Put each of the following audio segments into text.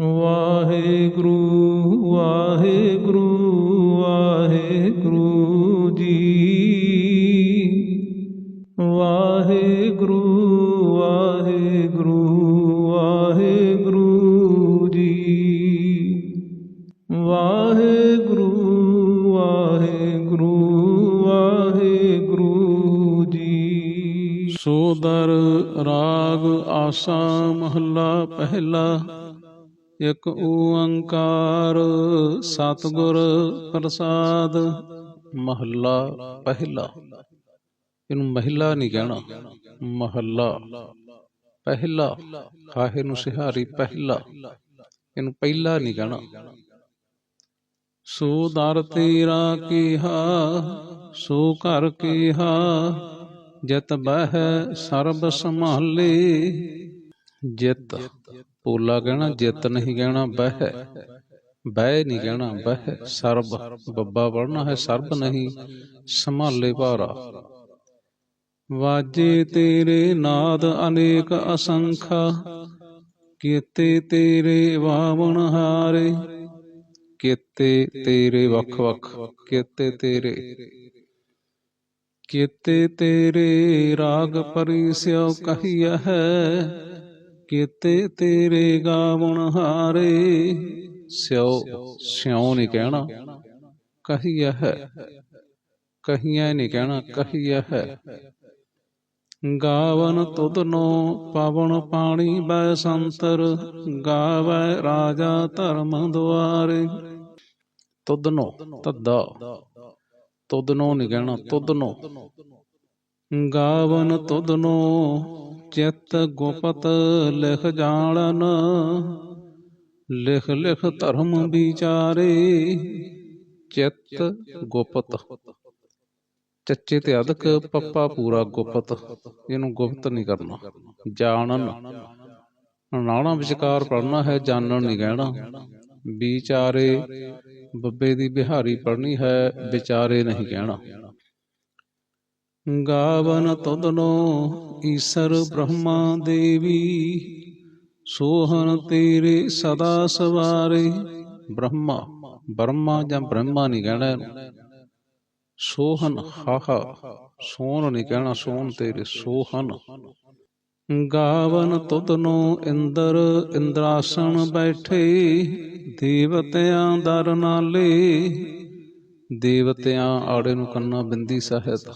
ਵਾਹਿਗੁਰੂ ਵਾਹਿਗੁਰੂ ਵਾਹਿਗੁਰੂ ਜੀ। ਵਾਹਿਗੁਰੂ ਵਾਹਿਗੁਰੂ ਵਾਹਿਗੁਰੂ ਜੀ। ਵਾਹਿਗੁਰੂ ਵਾਹਿਗੁਰੂ ਵਾਹਿਗੁਰੂ ਜੀ। ਸੋਦਰ ਰਾਗ ਆਸਾ ਮਹੱਲਾ ਪਹਿਲਾ ਇੱਕ ਓੰਕਾਰ ਸਤਿਗੁਰ ਪ੍ਰਸਾਦ, ਮਹੱਲਾ ਪਹਿਲਾ। ਇਹਨੂੰ ਮਹਿਲਾ ਨਹੀਂ ਕਹਿਣਾ, ਮਹੱਲਾ ਪਹਿਲਾ। ਹਾਹੇ ਨੂੰ ਸਿਹਾਰੀ ਪਹਿਲਾ। ਇਹਨੂੰ ਪਹਿਲਾ ਨਹੀਂ ਕਹਿਣਾ। ਸੋ ਦਰ ਤੇਰਾ ਕੀਹਾ, ਸੋ ਘਰ ਕੀਹਾ, ਜਿਤ ਬਹਿ ਸਰਬ ਸੰਭਾਲੇ, ਜਿਤ ਪੋਲਾ ਕਹਿਣਾ, ਜਿੱਤ ਨਹੀਂ ਕਹਿਣਾ, ਬਹਿ। ਬਹਿ ਨਹੀਂ ਕਹਿਣਾ, ਬਹਿ। ਸਰਬ, ਬੱਬਾ ਪੜਨਾ ਹੈ ਸਰਬ ਨਹੀਂ, ਸੰਭਾਲੇ ਭਾਰਾ। ਵਾਜੇ ਤੇਰੇ ਨਾਦ ਅਨੇਕ ਅਸੰਖਾ, ਕੀਤੇ ਤੇਰੇ ਵਾਵਣ ਹਾਰੇ। ਕੀਤੇ ਤੇਰੇ ਵੱਖ ਵੱਖ, ਕੀਤੇ ਤੇਰੇ। ਕੀਤੇ ਤੇਰੇ ਰਾਗ ਪਰਿਸਿਓ ਕਹੀਆ ਹੈ ਕੀਤੇ ਤੇਰੇ ਗਾਵਣ ਹਾਰੇ, ਸਿਓ ਸਿਉ ਨਹੀਂ ਕਹਿਣਾ। ਕਹੀਆ ਹੈ ਕਹੀਆ ਨਹੀਂ ਕਹਿਣਾ ਕਹੀਆ ਹੈ। ਗਾਵਨ ਤੁਧਨੋ ਪਵਨ ਪਾਣੀ ਬੈ ਸੰਤਰ, ਗਾਵੈ ਰਾਜਾ ਧਰਮ ਦੁਆਰੇ। ਤੁਧਨੋ, ਤੱਦਾ। ਤੁਧਨੋ ਨਹੀਂ ਕਹਿਣਾ, ਤੁਧਨੋ। ਗਾਵਨ ਤੁਧਨੋ, ਚਿਤ ਗੁਪਤ ਲਿਖ ਜਾਣਨ। ਲਿਖ ਲਿਖ ਧਰਮ ਵਿਚਾਰੇ, ਚਿਤ ਗੁਪਤ। ਚੱਚੇ ਤੇ ਅਧਕ ਪੱਪਾ ਪੂਰਾ ਗੁਪਤ, ਇਹਨੂੰ ਗੁਪਤ ਨਹੀਂ ਕਰਨਾ, ਜਾਣਨ। ਨਾਣਾ ਵਿਚਕਾਰ ਪੜਨਾ ਹੈ, ਜਾਣਨ ਨਹੀਂ ਕਹਿਣਾ। ਵਿਚਾਰੇ, ਬੱਬੇ ਦੀ ਬਿਹਾਰੀ ਪੜਨੀ ਹੈ, ਵਿਚਾਰੇ ਨਹੀਂ ਕਹਿਣਾ। ਗਾਵਨ ਤੁਧਨੋ ਈਸ਼ਰ ਬ੍ਰਹਮਾ ਦੇਵੀ, ਸੋਹਣ ਤੇਰੇ ਸਦਾ ਸਵਾਰੇ। ਬ੍ਰਹਮਾ ਬ੍ਰਹਮਾ ਜਾਂ ਬ੍ਰਹਮਾ ਨਹੀਂ ਕਹਿਣਾ ਇਹਨੂੰ। ਸੋਹਨ ਹਾਹਾ ਸੋਹਣ ਨਹੀਂ ਕਹਿਣਾ, ਸੋਹਣ ਤੇਰੇ ਸੋਹਨ ਗਾਵਨ ਤੁਧਨੋ ਇੰਦਰ ਇੰਦਰਾਸਣ ਬੈਠੇ, ਦੇਵਤਿਆਂ ਦਰ ਨਾਲੇ। ਦੇਵਤਿਆਂ ਆੜੇ ਨੂੰ ਕੰਨਾ ਬਿੰਦੀ ਸਹਿਤ।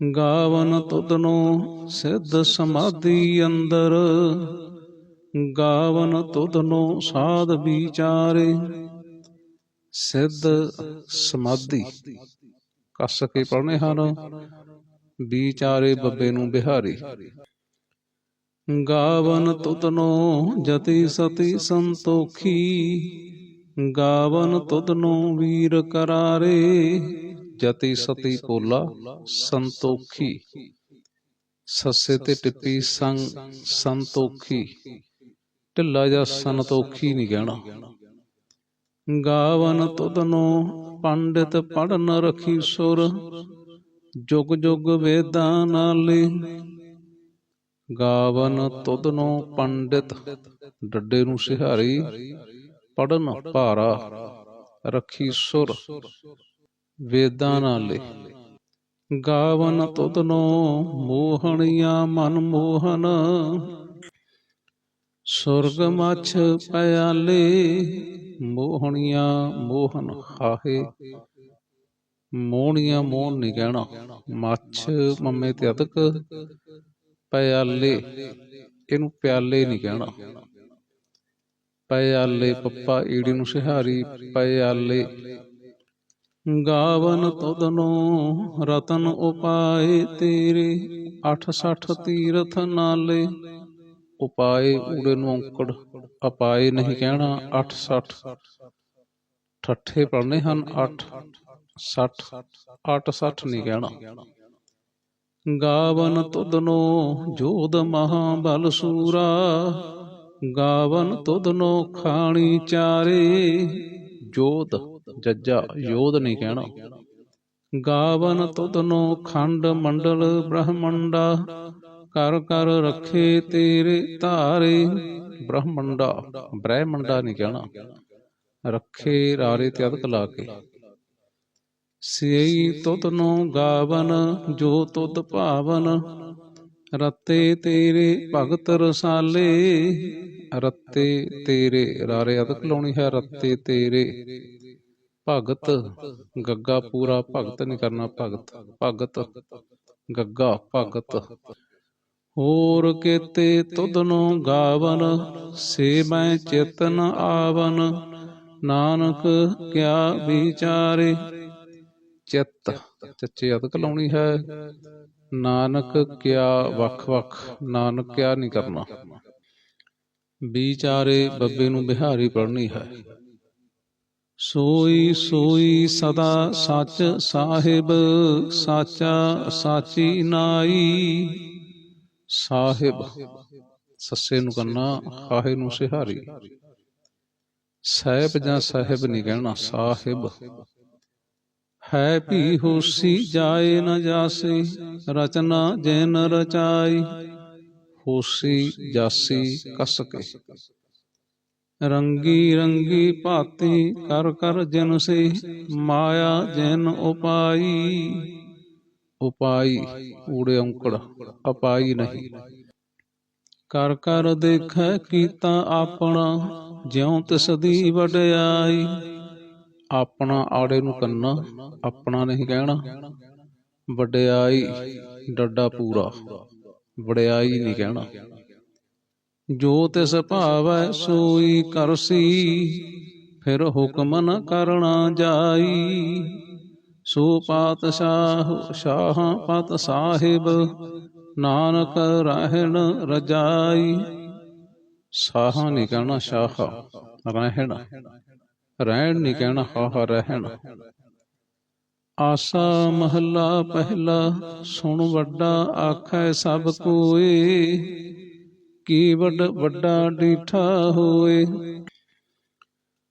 ਗਾਵਨ ਤੁਧਨੋ ਸਿੱਧ ਸਮਾਧੀ ਅੰਦਰ। ਗਾਵਨ ਤੁਧਨੋ ਸਾਧ ਵਿਚਾਰੇ, ਸਿੱਧ ਸਮਾਧੀ। ਕਸ ਕੇ ਪੜਨੇ ਹਨ, ਵਿਚਾਰੇ ਬੱਬੇ ਨੂੰ ਬਿਹਾਰੀ। ਗਾਵਨ ਤੁਧਨੋ ਜਤੀ ਸਤੀ ਸੰਤੋਖੀ, ਗਾਵਨ ਤੁਧਨੋ ਵੀਰ ਕਰਾਰੇ। ਜਤੀ ਸਤੀ ਪੋਲਾ ਸੰਤੋਖੀ। ਸੱਸੇ ਤੇ ਟਿੱਪੀ ਸੰਗ, ਸੰਤੋਖੀ। ਢਿੱਲਾ ਜਾਂ ਸੰਤੋਖੀ ਨਹੀਂ ਕਹਿਣਾ ਗਾਵਨ ਤੁਧਨੋ ਪੰਡਿਤ ਪੜਨ ਰਖੀ ਸੁਰ। ਜੁਗ ਜੁਗ ਵੇਦਾਂ ਨਾਲੇ। ਗਾਵਨ ਤੁਧਨੋ ਪੰਡਿਤ ਡੱਡੇ ਨੂੰ ਸਿਹਾਰੀ। ਪੜਨ ਭਾਰਾ, ਰਖੀ ਸੁਰ। ਵੇਦਾਂ ਨਾਲੇ ਗਾਵਨ ਤੁਧਨੋ ਮੋਹਣੀਆਂ ਮਨ ਮੋਹਨ। ਸੁਰਗ ਮਛ ਪਿਆਲੇ ਮੋਹਣੀਆਂ ਮੋਹਨ ਹਾਹੇ ਮੋਹਣੀਆਂ ਮੋਹਨ ਨਹੀਂ ਕਹਿਣਾ, ਮੱਛ ਮੰਮੇ ਤੇ ਅਤਕ ਪਿਆਲੇ ਇਹਨੂੰ ਪਿਆਲੇ ਨਹੀਂ ਕਹਿਣਾ। ਪਿਆਲੇ ਪੱਪਾ ਈੜੀ ਨੂੰ ਸਿਹਾਰੀ, ਪਿਆਲੇ ਗਾਵਨ ਤੁਧਨੋ ਰਤਨ ਉਪਾਏ ਤੇਰੇ 68 ਤੀਰਥ ਨਾਲੇ। ਉਪਾਏ ਊੜੇ ਨੂੰ ਔਂਕੜ, ਅਪਾਏ ਨਹੀਂ ਕਹਿਣਾ 68 ਠੱਠੇ ਪੜਨੇ ਹਨ 8 60 68 ਨਹੀਂ ਕਹਿਣਾ। ਗਾਵਨ ਤੁਧਨੋ ਜੋਧ ਮਹਾਬਲ ਸੂਰਾ, ਗਾਵਨ ਤੁਧਨੋ ਖਾਣੀ ਚਾਰੇ। ਜੋਧ ਜੱਜਾ ਯੋਧ ਨਹੀਂ ਕਹਿਣਾ। ਗਾਵਨ ਤੁਧਨੋ ਖੰਡ ਮੰਡਲ ਬ੍ਰਹਮੰਡਾ, ਕਰ ਕਰ ਰੱਖੇ ਤੇਰੇ ਧਾਰੇ ਬ੍ਰਹਮੰਡਾ। ਬ੍ਰਹਮੰਡਾ ਨਹੀਂ ਕਹਿਣਾ। ਰੱਖੇ ਰਾਰੇ ਤੇ ਅਦਕ ਲਾ ਕੇ। ਸਈ ਤੁਧ ਗਾਵਨ, ਜੋ ਤੁਧ ਭਾਵਨ, ਰਤੇ ਤੇਰੇ ਭਗਤ ਰਸਾਲੇ। ਰਤੇ ਤੇਰੇ ਰਾਰੇ ਅਦਕ ਲਾਉਣੀ ਹੈ, ਰਤੇ ਤੇਰੇ ਭਗਤ, ਗੱਗਾ ਪੂਰਾ ਭਗਤ ਨਹੀਂ ਕਰਨਾ ਭਗਤ ਭਗਤ, ਗੱਗਾ ਭਗਤ। ਹੋਰ ਕੇਤੇ ਤੁਧ ਗਾਵਨ, ਸੇ ਮੈਂ ਚੇਤਨ ਆਵਨ। ਨਾਨਕ, ਕਿਆ ਵਿਚਾਰੇ? ਚਿੱਤ ਚੱਚੇ ਅਦਕ ਲਾਉਣੀ ਹੈ। ਨਾਨਕ, ਕਿਆ ਵੱਖ ਵੱਖ? ਨਾਨਕ, ਕਿਆ ਨਹੀਂ ਕਰਨਾ। ਵਿਚਾਰੇ ਬੱਬੇ ਨੂੰ ਬਿਹਾਰੀ ਪੜ੍ਹਨੀ ਹੈ। ਸੋਈ ਸੋਈ ਸਦਾ ਸੱਚ ਸਾਹਿਬ, ਸਾਚਾ ਸਾਚੀ ਨਾਈ। ਸਾਹਿਬ, ਸੱਸੇ ਨੂੰ ਕੰਨਾ ਹਾਹੇ ਨੂੰ ਸਿਹਾਰੀ। ਸਾਹਿਬ ਜਾਂ ਸਾਹਿਬ ਨਹੀਂ ਕਹਿਣਾ, ਸਾਹਿਬ। ਹੈ ਵੀ ਹੋਸੀ ਜਾਏ ਨਾ ਜਾਸੀ, ਰਚਨਾ ਜੈਨ ਰਚਾਈ। ਹੋਸੀ ਜਾਸੀ ਕਸ ਕੇ। ਰੰਗੀ ਰੰਗੀ ਭਾਤੀ ਕਰ ਕਰ ਜਨ ਸੇ, ਮਾਇਆ ਜਨ ਉਪਾਈ। ਉਪਾਈ, ਊੜੇ ਔਂਕੜ ਅਪਾਈ ਨਹੀਂ। ਕਰ ਕਰ ਦੇਖੈ ਕੀਤਾ ਆਪਣਾ, ਜਿਉ ਤਿਸ ਦੀ ਵਡਿਆਈ। ਆਪਣਾ ਆੜੇ ਨੂੰ ਕੰਨਾ, ਆਪਣਾ ਨਹੀਂ ਕਹਿਣਾ। ਵਡਿਆਈ, ਡੱਡਾ ਪੂਰਾ, ਵਡਿਆਈ ਨਹੀਂ ਕਹਿਣਾ। ਜੋ ਤਿਸ ਭਾਵੈ ਸੋਈ ਕਰਸੀ ਫਿਰ ਹੁਕਮ ਨ ਕਰਣਾ ਜਾਈ। ਸੋ ਪਾਤਸ਼ਾਹ ਸ਼ਾਹ ਪਤ ਸਾਹਿਬ ਨਾਨਕ ਰਹਿਣ ਰਜਾਈ। ਸਾਹ ਨਹੀਂ ਕਹਿਣਾ ਸ਼ਾਹ ਰਹਿਣ। ਰਹਿਣ ਨਹੀਂ ਕਹਿਣਾ ਹਾਹ ਰਹਿਣ। ਆਸਾ ਮਹੱਲਾ ਪਹਿਲਾ ਸੁਣ ਵੱਡਾ ਆਖੈ ਸਭ ਕੋਏ। ਕੀ ਵੱਡ, ਵੱਡਾ ਡੀਠਾ ਹੋਏ?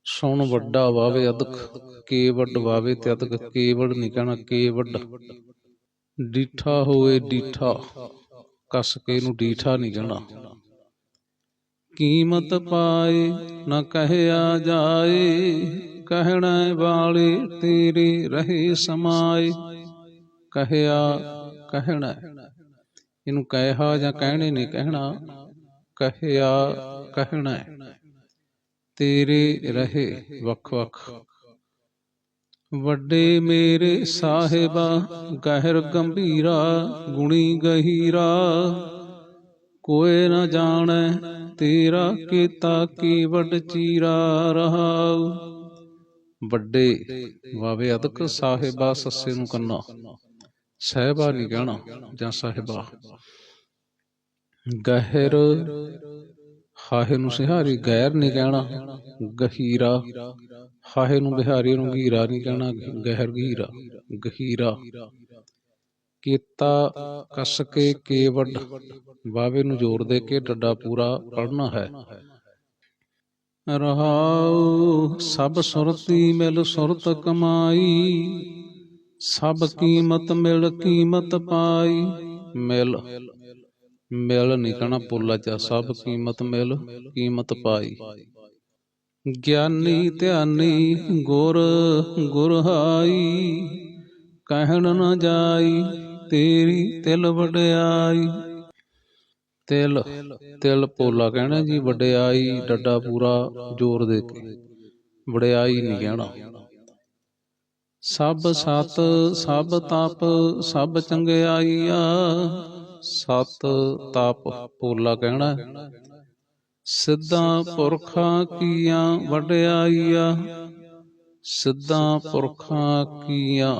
ਸੁਣ ਵੱਡਾ ਵਾਵੇ ਅਦਕ, ਕੇ ਵੱਡ ਵਾਵੇ ਤੇ ਅਦਕ, ਕੇ ਵੱਡ ਨਹੀਂ ਕਹਿਣਾ, ਕੇ ਵੱਡ? ਡੀਠਾ ਹੋਏ ਡੀਠਾ, ਕਸ ਕੇ ਨੂੰ ਡੀਠਾ ਨਹੀਂ ਕਹਿਣਾ। ਕੀਮਤ ਪਾਏ ਨਾ ਕਹਿਆ ਜਾਏ, ਕਹਿਣਾ ਵਾਲੇ ਤੇਰੇ ਰਹੇ ਸਮਾਏ। ਕਹਿਆ, ਕਹਿਣਾ। ਇਹਨੂੰ ਕਹਿਆ ਜਾਂ ਕਹਿਣੇ ਨਹੀਂ ਕਹਿਣਾ। ਕਹਿਆ ਕਹਿਣਾ ਤੇਰੇ ਰਹੇ ਵੱਖ ਵੱਖ ਵੱਡੇ ਮੇਰੇ ਸਾਹਿਬਾ, ਗਹਿਰ ਗੰਭੀਰਾ, ਗੁਣੀ ਗਹੀਰਾ। ਕੋਏ ਨ ਜਾਣੈ ਤੇਰਾ ਕੀਤਾ ਕੀ ਵੱਡ ਚੀਰਾ ਰਹਾਉ। ਵੱਡੇ ਵਾਵੇ ਅਦਕ ਸਾਹਿਬਾ ਸੱਸੇ ਨੂੰ ਕੰਨਾ। ਸਹਿਬਾ ਨਹੀਂ ਕਹਿਣਾ ਜਾਂ ਸਾਹਿਬਾ। ਗਹਿਰ ਹਾਹੇ ਨੂੰ ਸਿਹਾਰੀ ਗੈਰ ਨਹੀਂ ਕਹਿਣਾ, ਗਹੀਰਾ। ਹਾਹੇ ਨੂੰ ਬਿਹਾਰੀ ਨੂੰ ਗਹੀਰਾ ਨਹੀਂ ਕਹਿਣਾ, ਗਹਿਰ ਗਹੀਰਾ ਗਹੀਰਾ। ਕੀਤਾ ਕਸ ਕੇ ਕੇ ਵੱਡ ਨੂੰ ਜ਼ੋਰ ਦੇ ਕੇ ਡੱਡਾ ਪੂਰਾ ਪੜਨਾ ਹੈ। ਰਹਾਉ, ਸਭ ਸੁਰਤੀ ਮਿਲ ਸੁਰਤ ਕਮਾਈ, ਸਭ ਕੀਮਤ ਮਿਲ ਕੀਮਤ ਪਾਈ, ਮਿਲ ਮਿਲ ਨਹੀਂ ਕਹਿਣਾ ਪੁੱਲਾ ਚਾ ਸਭ ਕੀਮਤ ਮਿਲ ਕੀਮਤ ਪਾਈ। ਗਿਆਨੀ ਧਿਆਨੀ ਗੁਰ ਗੁਰਹਾਈ ਕਹਿਣ ਨ ਜਾਈ ਤੇਰੀ ਤਿਲ ਵਡਿਆਈ। ਤਿਲ ਤਿਲ ਪੋਲਾ ਕਹਿਣਾ ਜੀ ਵਡਿਆਈ, ਡੱਡਾ ਪੂਰਾ ਜ਼ੋਰ ਦੇ ਕੇ। ਵਡਿਆਈ ਨਹੀਂ ਕਹਿਣਾ। ਸਭ ਸਤ, ਸਭ ਤਪ, ਸਭ ਚੰਗਿਆਈਆ। ਸਤ ਤਪ ਪੋਲਾ ਕਹਿਣਾ। ਸਿੱਧਾ ਪੁਰਖਾਂ ਕੀਆਂ ਵਡਿਆਈਆ, ਸਿੱਧਾ ਪੁਰਖਾਂ ਕੀਆਂ।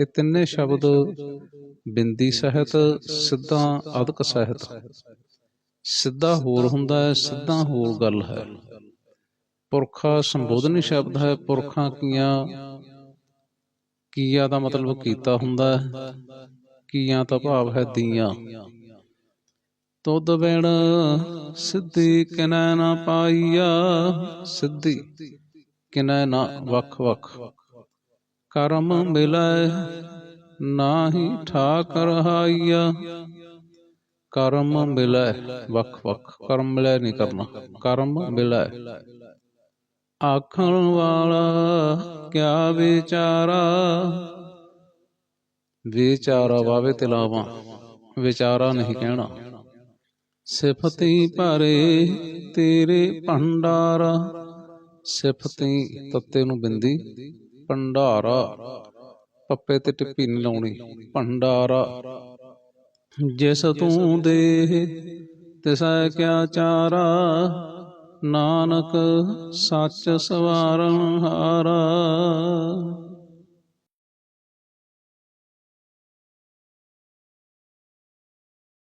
ਇਹ ਤਿੰਨੇ ਸ਼ਬਦ ਬਿੰਦੀ ਸਹਿਤ, ਸਿੱਧਾ ਅਦਕ ਸਹਿਤ। ਸਿੱਧਾ ਹੋਰ ਹੁੰਦਾ ਹੈ, ਸਿੱਧਾ ਹੋਰ ਗੱਲ ਹੈ। ਪੁਰਖਾ ਸੰਬੋਧਨੀ ਸ਼ਬਦ ਹੈ, ਪੁਰਖਾਂ ਕੀਆਂ। ਕੀਆ ਦਾ ਮਤਲਬ ਕੀਤਾ ਹੁੰਦਾ ਹੈ। ਕੀਆਂ ਦਾ ਭਾਵ ਹੈ ਦੀਆਂ। ਤੁਧ ਬਿਨ ਸਿੱਧੀ ਕਿਨੈ ਨਾ ਪਾਈਆ ਸਿੱਧੀ ਕਿਨੈ ਨਾ ਵੱਖ ਵੱਖ। ਕਰਮ ਮਿਲੈ ਨਾਹੀ ਠਾਕ ਰਹਾਈਆ ਕਰਮ ਮਿਲੈ ਵੱਖ ਵੱਖ। ਕਰਮ ਮਿਲੈ ਨਹੀਂ ਕਰਨਾ। ਕਰਮ ਮਿਲੈ। ਆਖਣ ਵਾਲਾ ਕਿਆ ਵਿਚਾਰਾ? ਵਿਚਾਰਾ ਵਾਵੇ ਤੇ ਵਿਚਾਰਾ ਨਹੀਂ ਕਹਿਣਾ। ਸਿਫਤੀ ਭਰੇ ਤੇਰੇ ਭੰਡਾਰਾ, ਸਿਫਤੀ ਤੱਤੇ ਨੂੰ ਬਿੰਦੀ, ਭੰਡਾਰਾ। ਪੱਪੇ ਤੇ ਟਿੱਪੀ ਨਹੀਂ ਲਾਉਣੀ, ਭੰਡਾਰਾ। ਜਿਸ ਤੂੰ ਦੇ ਤਿਸੈ ਕਿਆ ਚਾਰਾ, ਨਾਨਕ ਸੱਚ ਸਵਾਰਨ ਹਾਰਾ।